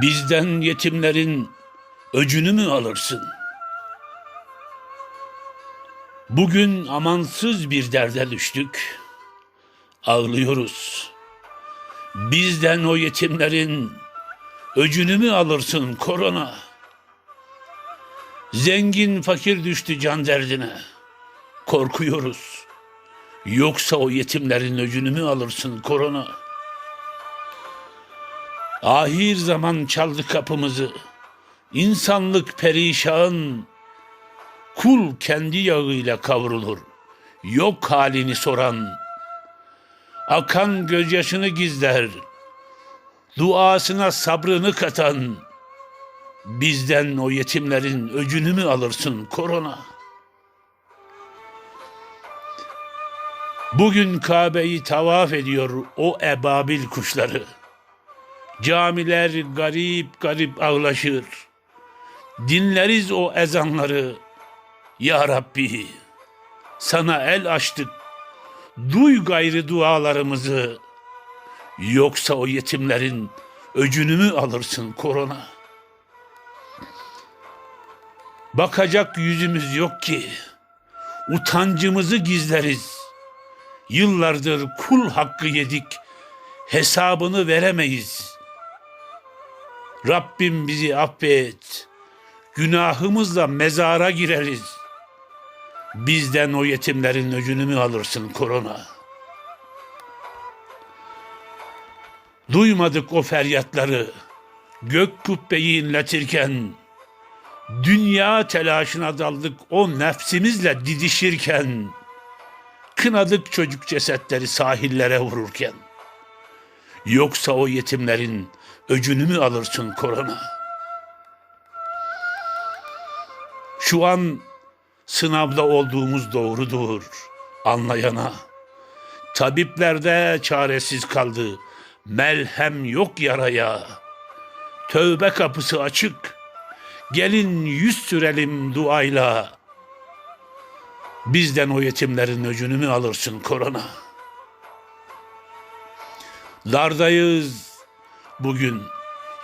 Bizden yetimlerin öcünü mü alırsın? Bugün amansız bir derde düştük. Ağlıyoruz. Bizden o yetimlerin öcünü mü alırsın korona? Zengin fakir düştü can derdine. Korkuyoruz. Yoksa o yetimlerin öcünü mü alırsın korona? Ahir zaman çaldı kapımızı. İnsanlık perişan. Kul kendi yağıyla kavrulur. Yok halini soran. Akan gözyaşını gizler. Duasına sabrını katan. Bizden o yetimlerin öcünü mü alırsın korona? Bugün Kabe'yi tavaf ediyor o ebabil kuşları. Camiler garip garip ağlaşır. Dinleriz o ezanları. Ya Rabbi sana el açtık. Duy gayrı dualarımızı. Yoksa o yetimlerin öcünü mü alırsın korona? Bakacak yüzümüz yok ki. Utancımızı gizleriz. Yıllardır kul hakkı yedik. Hesabını veremeyiz. Rabbim bizi affet. Günahımızla mezara gireriz. Bizden o yetimlerin öcünü mü alırsın korona? Duymadık o feryatları. Gök kubbeyi inletirken, dünya telaşına daldık o nefsimizle didişirken, kınadık çocuk cesetleri sahillere vururken. Yoksa o yetimlerin öcünü mü alırsın korona? Şu an sınavda olduğumuz doğrudur anlayana. Tabiplerde çaresiz kaldı. Melhem yok yaraya. Tövbe kapısı açık. Gelin yüz sürelim duayla. Bizden o yetimlerin öcünü mü alırsın korona? Dardayız bugün.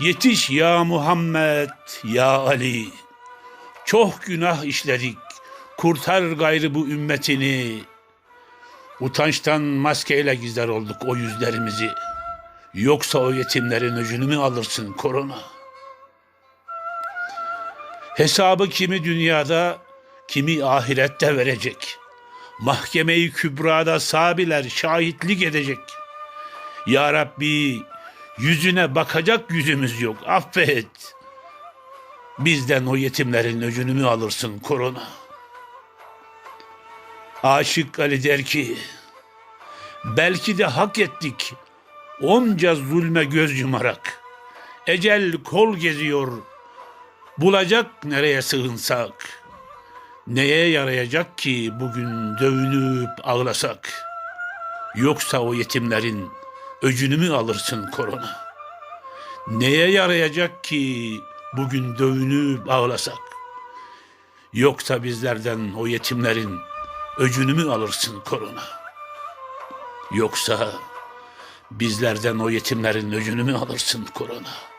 Yetiş ya Muhammed, ya Ali. Çok günah işledik. Kurtar gayrı bu ümmetini. Utançtan maskeyle gizler olduk o yüzlerimizi. Yoksa o yetimlerin öcünü mü alırsın korona? Hesabı kimi dünyada, kimi ahirette verecek. Mahkemeyi kübrada sabiler şahitlik edecek. Ya Rabbi yüzüne bakacak yüzümüz yok affet. Bizden o yetimlerin öcünü mü alırsın korona? Aşık Ali der ki, belki de hak ettik onca zulme göz yumarak. Ecel kol geziyor, bulacak nereye sığınsak. Neye yarayacak ki bugün dövünüp ağlasak? Yoksa o yetimlerin öcünü mü alırsın korona? Neye yarayacak ki bugün dövünüp ağlasak? Yoksa bizlerden o yetimlerin öcünü mü alırsın korona? Yoksa bizlerden o yetimlerin öcünü mü alırsın korona?